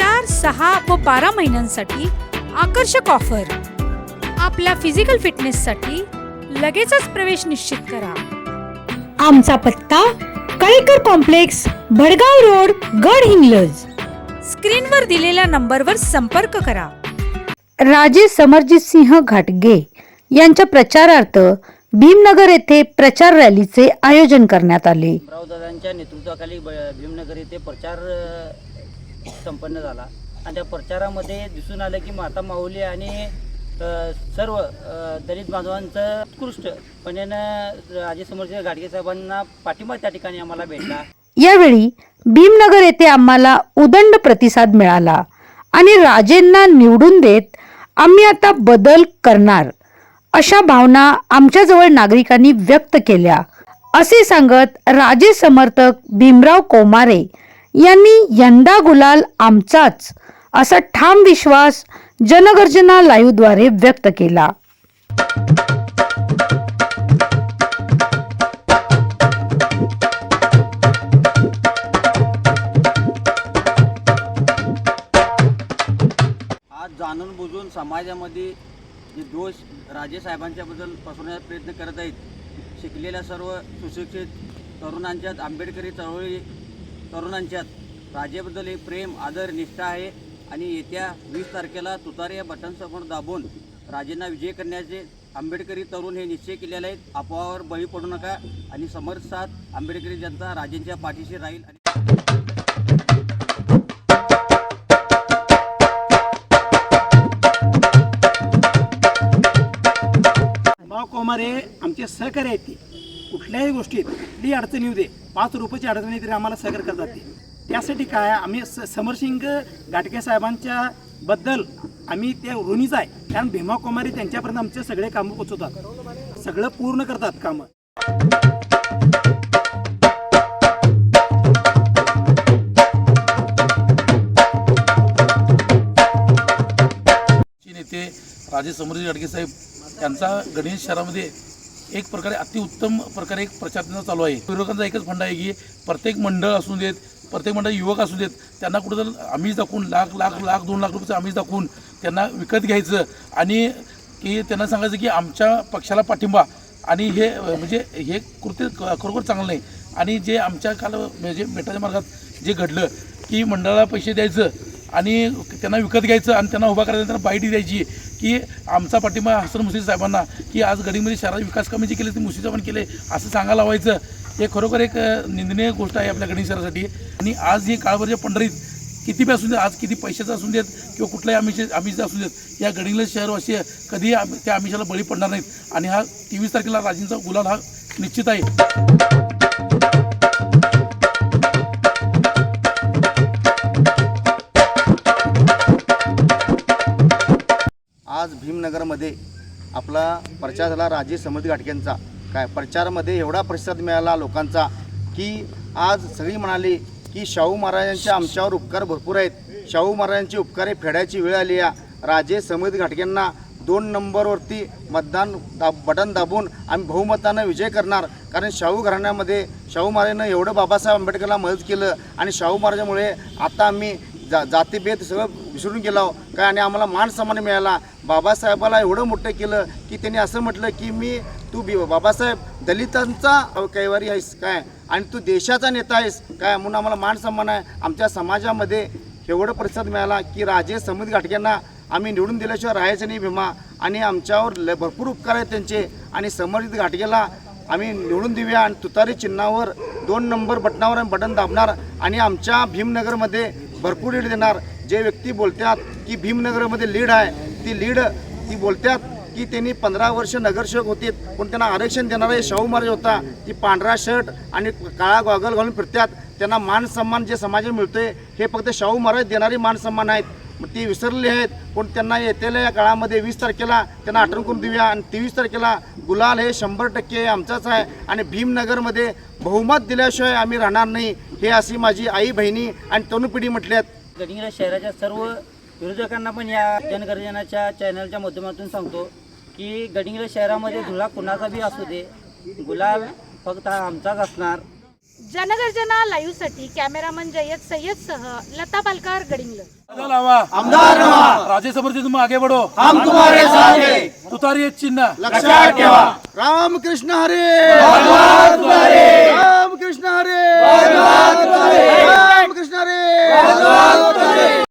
चार सहा व बारा महिन्यांसाठी आकर्षक ऑफर. आपल्या फिजिकल फिटनेससाठी लगेचच प्रवेश निश्चित करा. आमचा पत्ता कळेकर कॉम्प्लेक्स भडगाव रोड गड हिंगलज. स्क्रीनवर दिलेल्या नंबरवर संपर्क करा. राजे समरजित सिंह घाटगे यांच्या प्रचारार्थ भीमनगर येथे प्रचार रॅलीचे आयोजन करण्यात आले. रावदादांच्या नेतृत्वाखाली ब- भीमनगर येथे प्रचार अ, संपन्न झाला. आणि त्या प्रचारामध्ये दिसून आलं की माता माऊली आणि सर्व दलित बांधवांचं उत्कृष्टपणेनं राजे समोरच्या गाडगे साहेबांना पाठिंबा त्या ठिकाणी आम्हाला भेटला. यावेळी भीमनगर येथे आम्हाला उदंड प्रतिसाद मिळाला आणि राजेंना निवडून देत आम्ही आता बदल करणार अशा भावना आमच्याजवळ नागरिकांनी व्यक्त केल्या. असे सांगत राजे समर्थक भीमराव कोमारे यांनी यंदा गुलाल आमचाच असा ठाम विश्वास जनगर्जना लाईव्हद्वारे व्यक्त केला. आज जाणून बुजून समाजामध्ये जे दोष राजे साहेबांच्याबद्दल पसरवण्याचा प्रयत्न करत आहेत शिकलेल्या सर्व सुशिक्षित तरुणांच्यात आंबेडकरी चळवळी तरुणांच्यात राजेबद्दल एक प्रेम आदर निष्ठा आहे आणि येत्या वीस तारखेला तुतारे या बटनसमोर दाबून राजेंना विजय करण्याचे आंबेडकरी तरुण हे निश्चय केलेले आहेत. अफवावर बळी पडू नका आणि समर्थ साथ आंबेडकरी जनता राजेंच्या पाठीशी राहील आणि कोमारे आमचे सहकार्य आहेत ते. कुठल्याही गोष्टीत कुठलीही अडचण येऊ दे. पाच रुपयाची अडचण तरी आम्हाला सागर करतात ते. त्यासाठी काय आम्ही स समरसिंग घाटगे साहेबांच्या बद्दल आम्ही ते ऋणीच आहे. कारण भीमा कुमारी त्यांच्यापर्यंत आमचे सगळे कामं पोचवतात. सगळं पूर्ण करतात कामं. नेते राजे समृद्धी अडगे साहेब यांचा गणेश शहरामध्ये एक प्रकारे अतिउत्तम प्रकारे एक प्रचार चालू आहे. विरोधकांचा एकच फंडा आहे की प्रत्येक मंडळ असू देत प्रत्येक मंडळ युवक असू देत त्यांना कुठं आम्हीच दाखवून लाख लाख लाख दोन लाख रुपयाचं आम्हीच दाखवून त्यांना विकत घ्यायचं आणि की त्यांना सांगायचं की आमच्या पक्षाला पाठिंबा आणि हे म्हणजे हे कृत्य खरोखर चांगलं नाही. आणि जे आमच्या काल म्हणजे मेटाच्या मार्गात जे घडलं की मंडळाला पैसे द्यायचं आणि त्यांना विकत घ्यायचं आणि त्यांना उभा करायचं त्यांना बाईट द्यायची की आमचा पाठिंबा हसन मुशी साहेबांना की आज गडीमध्ये शहरात विकास कमी जे केले ते मुशी साहेबांनी केले असं सांगायला लावायचं. हे खरोखर एक निंदनीय गोष्ट आहे आपल्या गणेश शहरासाठी. आणि आज ही जे पंढरीत किती बी असू देत आज किती पैशाचं असू देत किंवा कुठल्याही आमिष आमिष असू देत या गडिंगल शहरवासी कधीही आम- त्या आमिषाला बळी पडणार नाहीत. आणि हा तेवीस तारखेला राजेंचा गुलाल हा निश्चित आहे. भीमनगरमध्ये आपला प्रचार झाला राजे समृद्धी घाटक्यांचा काय प्रचारामध्ये एवढा प्रतिसाद मिळाला लोकांचा की आज सगळी म्हणाली की शाहू महाराजांच्या आमच्यावर उपकार भरपूर आहेत. शाहू महाराजांचे उपकारे फेडायची वेळ आली आहे राजे समृद्धी घाटक्यांना दोन नंबरवरती मतदान दाब बटन दाबून आम्ही बहुमतानं विजय करणार. कारण शाहू घराण्यामध्ये शाहू महाराजांनं एवढं बाबासाहेब आंबेडकरला मदत केलं आणि शाहू महाराजांमुळे आता आम्ही जा जातीभेद सगळं विसरून गेलो काय? आणि आम्हाला मान सन्मान मिळाला. बाबासाहेबाला एवढं मोठं केलं की त्यांनी असं म्हटलं की मी तू बी बाबासाहेब दलितांचा कैवारी आहेस काय? आणि तू देशाचा नेता आहेस काय? म्हणून आम्हाला मान सन्मान आहे. आमच्या समाजामध्ये एवढं प्रतिसाद मिळाला की राजे समुद्र घाटक्यांना आम्ही निवडून दिल्याशिवाय राहायचं नाही भीमा. आणि आमच्यावर ल भरपूर उपकार आहेत त्यांचे. आणि समर्जित घाटगेला आम्ही निवडून देऊया आणि तुतारी चिन्हावर दोन नंबर बटनावर आम्ही बटन दाबणार आणि आमच्या भीमनगरमध्ये भरपूर लीड देणार. जे व्यक्ती बोलतात की भीमनगरमध्ये लीड आहे ती लीड ती बोलतात की त्यांनी पंधरा वर्ष नगरसेवक होते पण त्यांना आरक्षण देणारा हे शाहू महाराज होता ती पांढरा शर्ट आणि काळा गॉगल घालून फिरतात त्यांना मान सन्मान जे समाजाला मिळतोय हे फक्त शाहू महाराज देणारे मान सन्मान आहेत. ती विसरली आहेत पण त्यांना येतेल्या या काळामध्ये वीस तारखेला त्यांना आठवण करून देऊया. आणि तेवीस तारखेला गुलाल हे शंभर टक्के आमचाच आहे. आणि भीमनगरमध्ये बहुमत दिल्याशिवाय आम्ही राहणार नाही हे अशी माझी आई बहिणी आणि तरुण पिढी म्हटल्यात. गडिंग्लज शहराच्या सर्व विरोधकांना पण या जनगर्जनाच्या चॅनलच्या माध्यमातून सांगतो की गडिंग्लज शहरामध्ये धुळा कुणाचा बी असू दे गुलाल फक्त आमचाच असणार. जनगर्जना लाईव्हसाठी कॅमेरामन जयद सय्यद सह लता पालकर गडिंग्लज आमदार लावा. आमदार राजे समर्थ तुम आगे बढ़ो. हम तुम्हारे साथ हैं. तुतारी एक चिन्ह. लक्षात ठेवा. रामकृष्ण हरे. रामकृष्ण हरे. रामकृष्ण हरे.